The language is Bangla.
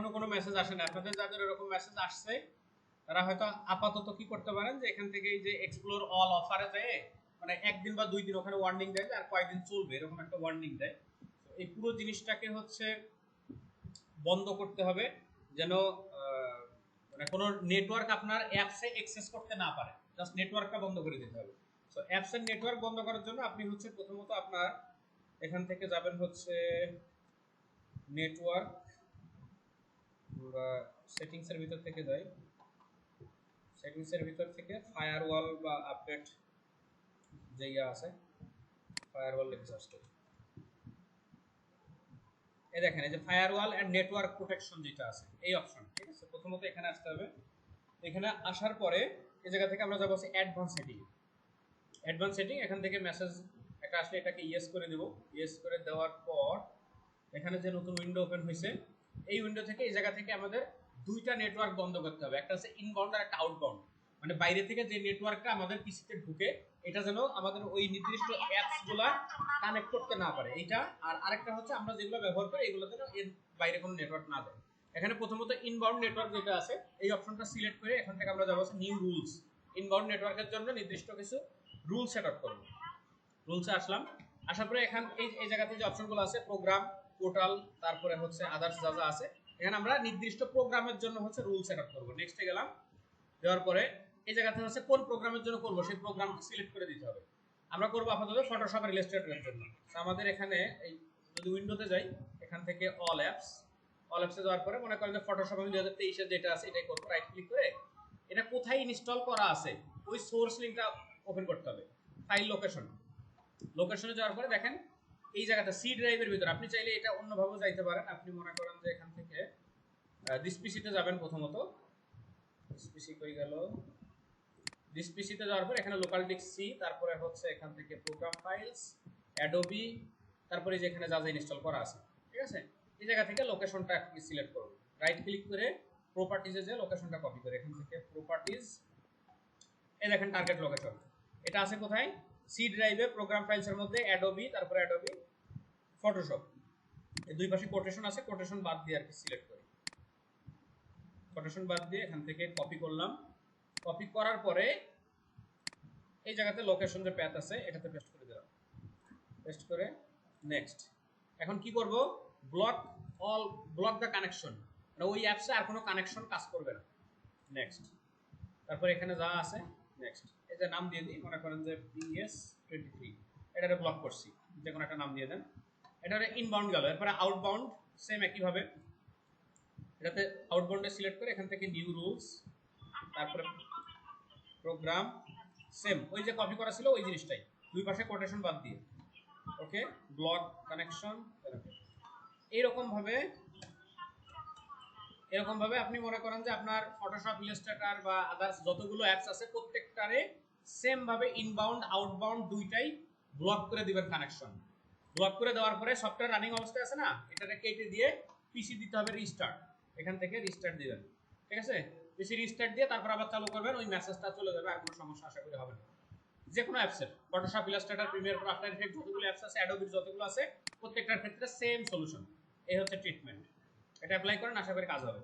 কোনো কোনো মেসেজ আসে না আপনাদের যাদের এরকম মেসেজ আসছে, তারা হয়তো আপাতত কি করতে পারেন যে এখান থেকে যে এক্সপ্লোর অল অফারে যায় মানে একদিন বা দুই দিন ওখানে ওয়ার্নিং দেয় আর কয়েকদিন চলবে, এরকম একটা ওয়ার্নিং দেয়। এই পুরো জিনিসটাকে হচ্ছে বন্ধ করতে হবে যেন মানে কোনো নেটওয়ার্ক আপনার অ্যাপসে অ্যাক্সেস করতে না পারে। জাস্ট নেটওয়ার্কটা বন্ধ করে দিতে হবে। সো অ্যাপসের নেটওয়ার্ক বন্ধ করার জন্য আপনি হচ্ছে প্রথমত আপনার এখান থেকে যাবেন হচ্ছে নেটওয়ার্ক বা সেটিংসের ভিতর থেকে যাই। সেটিংসের ভিতর থেকে ফায়ারওয়াল বা আপডেট যে আছে ফায়ারওয়াল লিখে সার্চ করি। এই দেখেন, এই যে ফায়ারওয়াল এন্ড নেটওয়ার্ক প্রোটেকশন যেটা আছে, এই অপশন ঠিক আছে? প্রথমত এখানে আসতে হবে। এখানে আসার পরে এই জায়গা থেকে আমরা যাব হচ্ছে অ্যাডভান্স সেটিং অ্যাডভান্স সেটিং এখান থেকে মেসেজ একটা আসলে এটাকে ইয়েস করে দেব। ইয়েস করে দেওয়ার পর এখানে যে নতুন উইন্ডো ওপেন হয়েছে এই উইন্ডো থেকে এই জায়গা থেকে আমাদের দুইটা নেটওয়ার্ক বন্ধ করতে হবে। একটা হচ্ছে ইনবাউন্ড আর একটা আউটবাউন্ড মানে বাইরে থেকে যে নেটওয়ার্কটা আমাদের পিসিতে ঢুকে এটা যেন আমাদের ওই নির্দিষ্ট অ্যাপসগুলা কানেক্ট করতে না পারে। এইটা আর আরেকটা হচ্ছে আমরা যেগুলো ব্যবহার করি এগুলো যেন এর বাইরে কোনো নেটওয়ার্ক না দেয়। এখানে প্রথমত ইনবাউন্ড নেটওয়ার্ক যেটা আছে এই অপশনটা সিলেক্ট করে এখান থেকে আমরা যাব নিউ রুলস ইনবাউন্ড নেটওয়ার্কের জন্য নির্দিষ্ট কিছু রুল সেট আপ করব। রুলসে আসলাম। আসার পরে এখান এই এই জায়গাতে যে অপশনগুলো আছে প্রোগ্রাম পোর্টাল তারপরে হচ্ছে আদার্স যা যা আছে, এখানে আমরা নির্দিষ্ট প্রোগ্রামের জন্য হচ্ছে রুল সেট আপ করব নেক্সটে গেলাম, দেওয়ার পরে এই জায়গাতে হচ্ছে কোন প্রোগ্রামের জন্য করব, সেই প্রোগ্রাম সিলেক্ট করে দিতে হবে। আমরা করব আপাতত ফটোশপ আর ইলাস্ট্রেটরের জন্য। আমাদের এখানে এই, যদি উইন্ডোতে যাই, এখান থেকে অল অ্যাপস অল অ্যাপসে যাওয়ার পরে মনে করেন যে ফটোশপ আমি দু হাজার তেইশের যেটা আছে, এটাই করব রাইট ক্লিক করে এটা কোথায় ইনস্টল করা আছে, ওই সোর্স লিঙ্কটা ওপেন করতে হবে। ফাইল লোকেশন লোকেশনে যাওয়ার পরে দেখেন এই জায়গাটা সি ড্রাইভের ভিতর। আপনি চাইলে এটা অন্যভাবেও যাইতে পারেন। আপনি মনে করেন যে এখান থেকে ডিসপিসিতে যাবেন প্রথমত। ডিসপিসি কই গেল? ডিসপিসিতে যাওয়ার পর এখানে লোকাল ডিস্ক সি তারপরে হচ্ছে এখান থেকে প্রোগ্রাম ফাইলস অ্যাডোবি তারপরে যে এখানে যা যা ইনস্টল করা আছে। ঠিক আছে? এই জায়গা থেকে লোকেশনটা আপনি সিলেক্ট করুন। রাইট ক্লিক করে প্রপার্টিজে যে লোকেশনটা কপি করে, এখান থেকে প্রপার্টিজ এই দেখেন টার্গেট লোকেশন এটা আছে কোথায়? সি ড্রাইভে প্রোগ্রাম ফাইলসের মধ্যে অ্যাডোবি তারপরে অ্যাডোবি ফটোশপ এই দুই পাশে কোটেশন আছে কোটেশন বাদ দিয়ে আর কি সিলেক্ট করি। কোটেশন বাদ দিয়ে এখান থেকে কপি করলাম। কপি করার পরে এই জায়গাতে লোকেশন যে প্যাথ আছে, এটাতে পেস্ট করে দিলাম। পেস্ট করে নেক্সট এখন কি করব? Block all block the connection মানে ওই অ্যাপসে আর কোনো কানেকশন কাজ করবে না। নেক্সট তারপর এখানে যা আছে নেক্সট যে নাম দিয়ে দিই, মনে করেন যে পিএস টোয়েন্টি থ্রি এটারে ব্লক করছি, যে কোনো একটা নাম দিয়ে দেন। এটারে ইনবাউন্ড গেল, এরপরে আউটবাউন্ড সেম একইভাবে। এটাতে আউটবাউন্ডে সিলেক্ট করে এখান থেকে নিউ রুলস তারপরে প্রোগ্রাম সেম ওই যে কপি করা ছিল ওই জিনিসটাই। দুই পাশে কোটেশন বাদ দিয়ে। ওকে ব্লক কানেকশন এইরকম ভাবে এরকম ভাবে আপনি মনে করেন যে আপনার ফটোশপ ইলাস্ট্রেটর বা আদার্স যতগুলো অ্যাপস আছে, প্রত্যেকটারে সেম ভাবে ইনবাউন্ড আউটবাউন্ড দুইটাই ব্লক করে দিবেন কানেকশন ব্লক করে দেওয়ার পরে সফটওয়্যার রানিং অবস্থায় আছে না, এটাকে কেটে দিয়ে পিসি দিতে হবে রিস্টার্ট এখান থেকে রিস্টার্ট দিবেন। ঠিক আছে? পিসি রিস্টার্ট দিয়ে তারপর আবার চালু করবেন, ওই মেসেজটা চলে যাবে, আর কোনো সমস্যা আশা করি হবে না। যে কোনো অ্যাপসের Photoshop Illustrator Premiere Pro After Effect যতগুলো অ্যাপস আছে অ্যাডোবির যতগুলো আছে, প্রত্যেকটার ক্ষেত্রে সেম সলিউশন এই হচ্ছে ট্রিটমেন্ট এটা অ্যাপ্লাই করেন, আশা করি কাজ হবে।